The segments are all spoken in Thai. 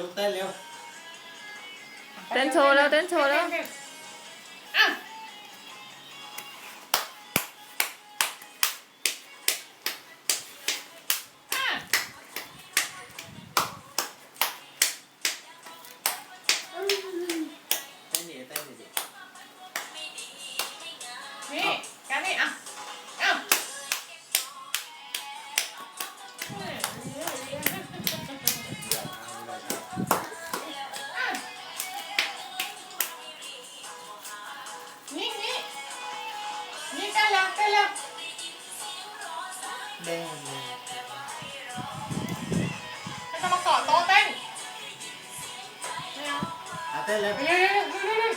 ลูกเต้นเร็ว เต้นโชว์แล้วเต้นโชว์แล้ว อ่ะ อ่ะ เต้นดิเต้นดิดิ นี่กันนี่อ่ะอ่ะ นี่นี่นี่เต้นแล้วเต้นแล้วเด้งเลยไม่ต้องมาเกาะโต๊ะเต้นไม่เอาอะเต้นเลยเร็วเร็วเร็วเร็วเร็ว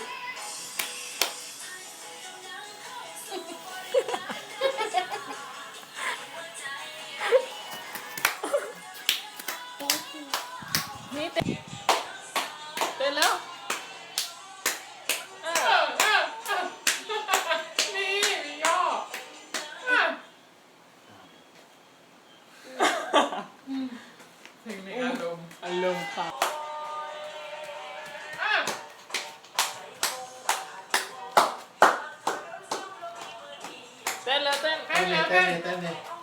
นี่เต้นเต้นแล้ว લાવ તો ખાઈ લાવ તો